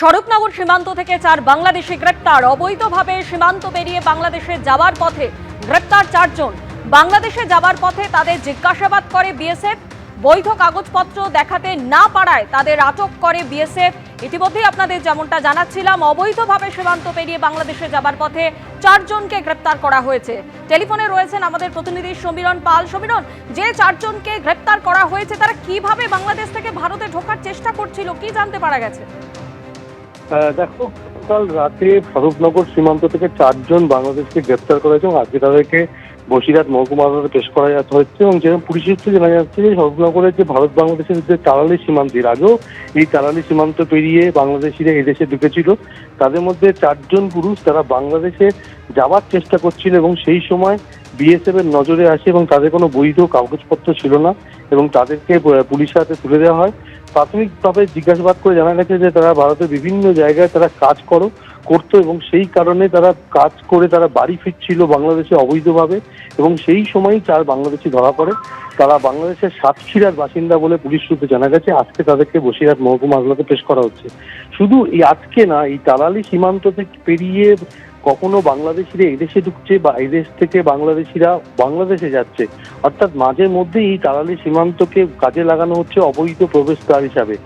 স্বরূপনগর সীমান্ত থেকে চার বাংলাদেশি গ্রেপ্তার। অবৈধভাবে সীমান্ত পেরিয়ে বাংলাদেশে যাওয়ার পথে গ্রেপ্তার চারজন। বাংলাদেশে যাওয়ার পথে তাদের জিজ্ঞাসাবাদ করে বিএসএফ। বৈধ কাগজপত্র দেখাতে না পারায় তাদের আটক করে বিএসএফ। ইতিমধ্যেই আপনাদের যেমনটা জানাচ্ছিলাম, অবৈধভাবে সীমান্ত পেরিয়ে বাংলাদেশে যাবার পথে চারজনকে গ্রেপ্তার করা হয়েছে। টেলিফোনে রয়েছেন আমাদের প্রতিনিধি সমীরণ পাল। সমীরণ, যে চারজনকে গ্রেপ্তার করা হয়েছে, তারা কীভাবে বাংলাদেশ থেকে ভারতে ঢোকার চেষ্টা করছিল, কি জানতে পারা গেছে? দেখো, গতকাল রাতে ফারুকনগর সীমান্ত থেকে চারজন বাংলাদেশকে গ্রেপ্তার করা হয়েছে এবং আজকে তাদেরকে বসিরহাট মহকুমা আদালতে পেশ করা হচ্ছে এবং যেরকম পুলিশ সূত্রে জানা যাচ্ছে যে ফারুকনগরের যে ভারত বাংলাদেশের যে তালালি সীমান্ত, এর আগেও এই তালালি সীমান্ত পেরিয়ে বাংলাদেশিরা এদেশে ঢুকেছিল। তাদের মধ্যে চারজন পুরুষ তারা বাংলাদেশে যাওয়ার চেষ্টা করছিল এবং সেই সময় বিএসএফ এর নজরে আসে এবং তাদের কোনো বৈধ কাগজপত্র ছিল না এবং তাদেরকে পুলিশের হাতে তুলে দেওয়া হয়। প্রাথমিকভাবে জিজ্ঞাসাবাদ করে জানা গেছে যে তারা ভারতের বিভিন্ন জায়গায় তারা কাজ করো, করতো এবং সেই কারণে তারা কাজ করে তারা বাড়ি ফিরছিল বাংলাদেশে অবৈধভাবে এবং সেই সময়ই চার বাংলাদেশি ধরা পড়ে। তারা বাংলাদেশের সাতক্ষীরার বাসিন্দা বলে পুলিশ সূত্রে জানা গেছে, আজকে তাদেরকে বসিরহাট মহকুমা আদালতে পেশ করা হচ্ছে। শুধু এই আজকে না, এই তালালি সীমান্ত থেকে পেরিয়ে কখনো বাংলাদেশিরা এদেশে ঢুকছে বা এদেশ থেকে বাংলাদেশিরা বাংলাদেশে যাচ্ছে। অর্থাৎ মাঝে মধ্যে এই তালালি সীমান্তকে কাজে লাগানো হচ্ছে অবৈধ প্রবেশদ্বার হিসাবে।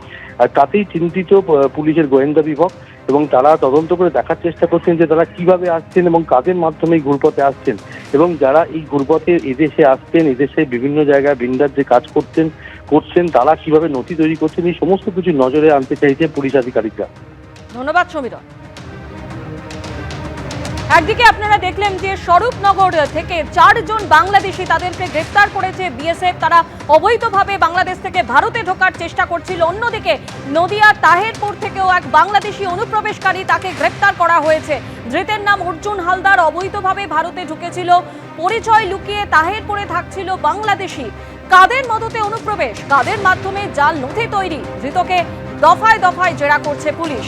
আর তাতেই চিন্তিত পুলিশের গোয়েন্দা বিভাগ এবং তারা তদন্ত করে দেখার চেষ্টা করছেন যে তারা কীভাবে আসছেন এবং কাদের মাধ্যমে এই ঘুরপথে আসছেন। এবং যারা এই ঘুরপথে এদেশে আসছেন, এদেশে বিভিন্ন জায়গায় বিন্দার যে কাজ করতেন করছেন, তারা কীভাবে নথি তৈরি করছেন, এই সমস্ত কিছু নজরে আনতে চাইছে পুলিশ আধিকারিকরা। ধন্যবাদ সমীরণ একদিকে আপনারা দেখলেন যে স্বরূপনগর থেকে চারজন বাংলাদেশি তাদেরকে গ্রেপ্তার করেছে বিএসএফ। তারা অবৈধভাবে বাংলাদেশ থেকে ভারতে ঢোকার চেষ্টা করছিল। অন্যদিকে নদিয়া তাহেরপুর থেকেও এক বাংলাদেশি অনুপ্রবেশকারী তাকে গ্রেপ্তার করা হয়েছে। ধৃতের নাম অর্জুন হালদার। অবৈধভাবে ভারতে ঢুকেছিল। পরিচয় লুকিয়ে তাহেরপুরে থাকছিল বাংলাদেশি। কাদের মদতে অনুপ্রবেশ? কাদের মাধ্যমে? জাল নথি তৈরি। ধৃতকে দফায় দফায় জেরা করছে পুলিশ।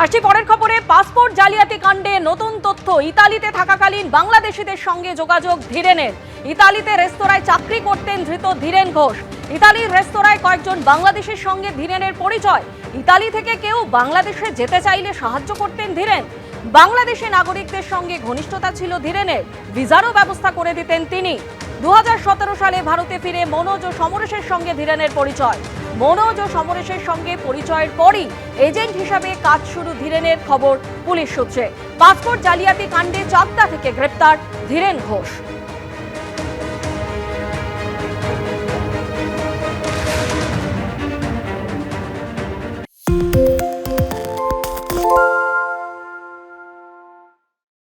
আসছি পরের খবরে, পাসপোর্ট জালিয়াতি কাণ্ডে নতুন তথ্য। ইতালিতে থাকাকালীন বাংলাদেশিদের সঙ্গে যোগাযোগ ধীরেনের। ইতালিতে রেস্তোরাঁয় চাকরি করতেন ধৃত ধীরেন ঘোষ। ইতালির রেস্তোরাঁয় কয়েকজন বাংলাদেশের সঙ্গে ধীরেনের পরিচয়। ইতালি থেকে কেউ বাংলাদেশে যেতে চাইলে সাহায্য করতেন ধীরেন। বাংলাদেশি নাগরিকদের সঙ্গে ঘনিষ্ঠতা ছিল ধীরেনের। ভিসারও ব্যবস্থা করে দিতেন তিনি। দু হাজার সতেরো সালে ভারতে ফিরে মনোজ ও সমরেশের সঙ্গে ধীরেনের পরিচয়। মনোজ ও সমরেশের সঙ্গে পরিচয়ের পরই এজেন্ট হিসাবে কাজ শুরু ধীরেনের খবর পুলিশ সূত্রে। পাসপোর্ট জালিয়াতি কাণ্ডে চাকদা থেকে গ্রেপ্তার ধীরেন ঘোষ।